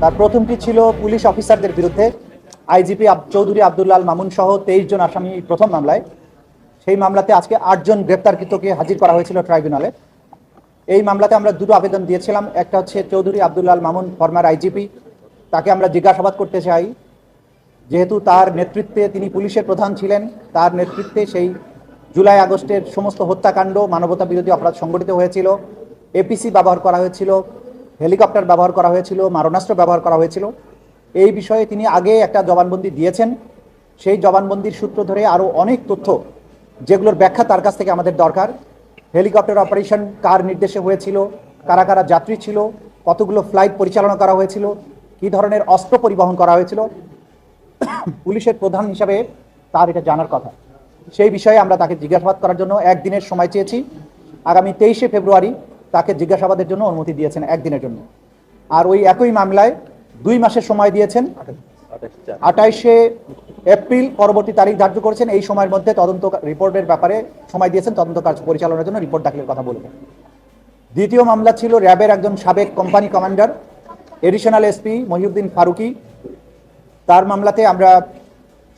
তার প্রথমটি ছিল পুলিশ অফিসারদের বিরুদ্ধে। আইজিপি চৌধুরী আব্দুল্লাল মামুন সহ তেইশ জন আসামি প্রথম মামলায়। সেই মামলাতে আজকে আটজন গ্রেপ্তারকৃতকে হাজির করা হয়েছিল ট্রাইব্যুনালে। এই মামলাতে আমরা দুটো আবেদন দিয়েছিলাম। একটা হচ্ছে চৌধুরী আব্দুল্লাল মামুন, ফরমার আইজিপি। তাকে আমরা জিজ্ঞাসাবাদ করতে চাই। যেহেতু তার নেতৃত্বে তিনি পুলিশের প্রধান ছিলেন, তার নেতৃত্বে সেই জুলাই আগস্টের সমস্ত হত্যাকাণ্ড মানবতা বিরোধী অপরাধ সংগঠিত হয়েছিল। এপিসি ব্যবহার করা হয়েছিল। হেলিকপ্টার ব্যবহার করা হয়েছিল, মারণাস্ত্র ব্যবহার করা হয়েছিল। এই বিষয়ে তিনি আগে একটা জবানবন্দি দিয়েছেন। সেই জবানবন্দির সূত্র ধরে আরও অনেক তথ্য যেগুলোর ব্যাখ্যা তার কাছ থেকে আমাদের দরকার। হেলিকপ্টার অপারেশন কার নির্দেশে হয়েছিল, কারা কারা যাত্রী ছিল, কতগুলো ফ্লাইট পরিচালনা করা হয়েছিল, কী ধরনের অস্ত্র পরিবহন করা হয়েছিল। পুলিশের প্রধান হিসাবে তার এটা জানার কথা। সেই বিষয়ে আমরা তাকে জিজ্ঞাসাবাদ করার জন্য একদিনের সময় চেয়েছি। আগামী তেইশে ফেব্রুয়ারি তাকে জিজ্ঞাসাবাদের জন্য অনুমতি দিয়েছেন একদিনের জন্য। আর ওই একই মামলায় দুই মাসের সময় দিয়েছেন। আঠাইশে এপ্রিল পরবর্তী তারিখ ধার্য করেছেন। এই সময়ের মধ্যে তদন্ত রিপোর্টের ব্যাপারে সময় দিয়েছেন। তদন্ত কাজ পরিচালনার জন্য রিপোর্ট দাখিলের কথা বলবেন দ্বিতীয় মামলা ছিল র্যাবের একজন সাবেক company commander, additional SP Mohiuddin Faruki. তার মামলাতে আমরা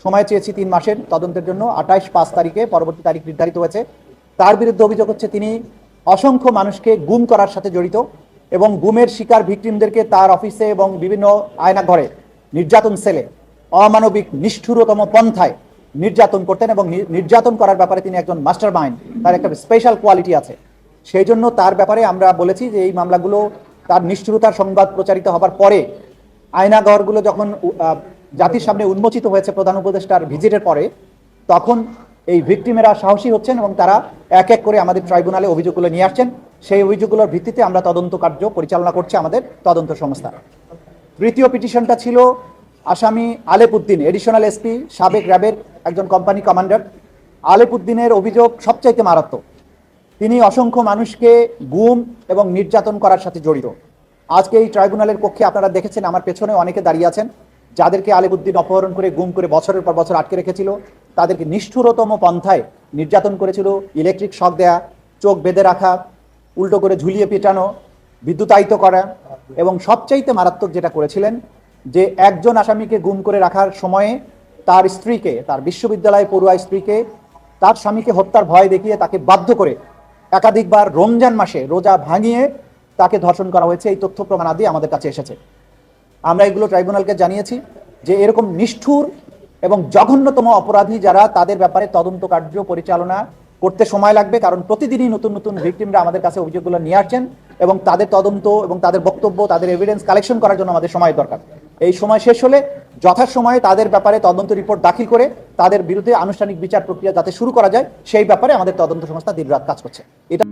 সময় চেয়েছি তিন মাসের তদন্তের জন্য। আঠাইশ পাঁচ তারিখে পরবর্তী তারিখ নির্ধারিত হয়েছে। তার বিরুদ্ধে অভিযোগ হচ্ছে তিনি অসংখ্য মানুষকে গুম করার সাথে জড়িত এবং গুমের শিকার ভিকটিমদেরকে তার অফিসে এবং বিভিন্ন আয়নাঘরে নির্যাতন সেলে, অমানবিক নিষ্ঠুরতম পন্থায় নির্যাতন করতেন এবং নির্যাতন করার ব্যাপারে তিনি একজন মাস্টার মাইন্ড তার একটা স্পেশাল কোয়ালিটি আছে। সেই জন্য তার ব্যাপারে আমরা বলেছি যে এই মামলাগুলো তার নিষ্ঠুরতার সংবাদ প্রচারিত হবার পরে আয়নাঘরগুলো যখন জাতির সামনে উন্মোচিত হয়েছে প্রধান উপদেষ্টার ভিজিটের পরে, তখন এই ভিকটিমেরা সাহসী হচ্ছেন এবং তারা এক এক করে আমাদের ট্রাইব্যুনালে অভিযোগগুলো নিয়ে আসছেন। সেই অভিযোগগুলোর ভিত্তিতে আমরা তদন্ত কার্য পরিচালনা করছে আমাদের তদন্ত সংস্থা। তৃতীয় পিটিশনটা ছিল আসামি আলেপুদ্দিন এডিশনাল এসপি সাবেক র্যাবের একজন কোম্পানি কমান্ডার আলেপুদ্দিনের অভিযোগ সবচাইতে মারাত্মক। তিনি অসংখ্য মানুষকে গুম এবং নির্যাতন করার সাথে জড়িত। আজকে এই ট্রাইব্যুনালের পক্ষে আপনারা দেখেছেন, আমার পেছনে অনেকে দাঁড়িয়ে আছেন। যাদেরকে আলিবুদ্দিন অপহরণ করে গুম করে বছরের পর বছর আটকে রেখেছিল, তাদেরকে নিষ্ঠুরতম পন্থায় নির্যাতন করেছিল, ইলেকট্রিক শক দেয়া, চোখ বেঁধে রাখা, উল্টো করে ঝুলিয়ে পেটানো, বিদ্যুতায়িত করা এবং সবচাইতে মারাত্মক যেটা করেছিলেন, যে একজন আসামিকে গুম করে রাখার সময়ে তার স্ত্রীকে, তার বিশ্ববিদ্যালয়ে পড়ুয়া স্ত্রীকে, তার স্বামীকে হত্যার ভয় দেখিয়ে তাকে বাধ্য করে একাধিকবার রমজান মাসে রোজা ভাঙিয়ে তাকে ধর্ষণ করা হয়েছে। এই তথ্য প্রমাণাদি আমাদের কাছে এসেছে। আমরা এগুলো ট্রাইব্যুনালকে জানিয়েছি যে এরকম নিষ্ঠুর এবং জঘন্যতম অপরাধী যারা তাদের ব্যাপারে তদন্ত কার্য পরিচালনা করতে সময় লাগবে, কারণ প্রতিদিনই নতুন নতুন ভিকটিমরা আমাদের কাছে অভিযোগগুলো নিয়ে আসছেন এবং তাদের তদন্ত এবং তাদের বক্তব্য, তাদের এভিডেন্স কালেকশন করার জন্য আমাদের সময় দরকার। এই সময় শেষ হলে যথাসময়ে তাদের ব্যাপারে তদন্ত রিপোর্ট দাখিল করে তাদের বিরুদ্ধে আনুষ্ঠানিক বিচার প্রক্রিয়া যাতে শুরু করা যায়, সেই ব্যাপারে আমাদের তদন্ত সংস্থা দিনরাত কাজ করছে। এটা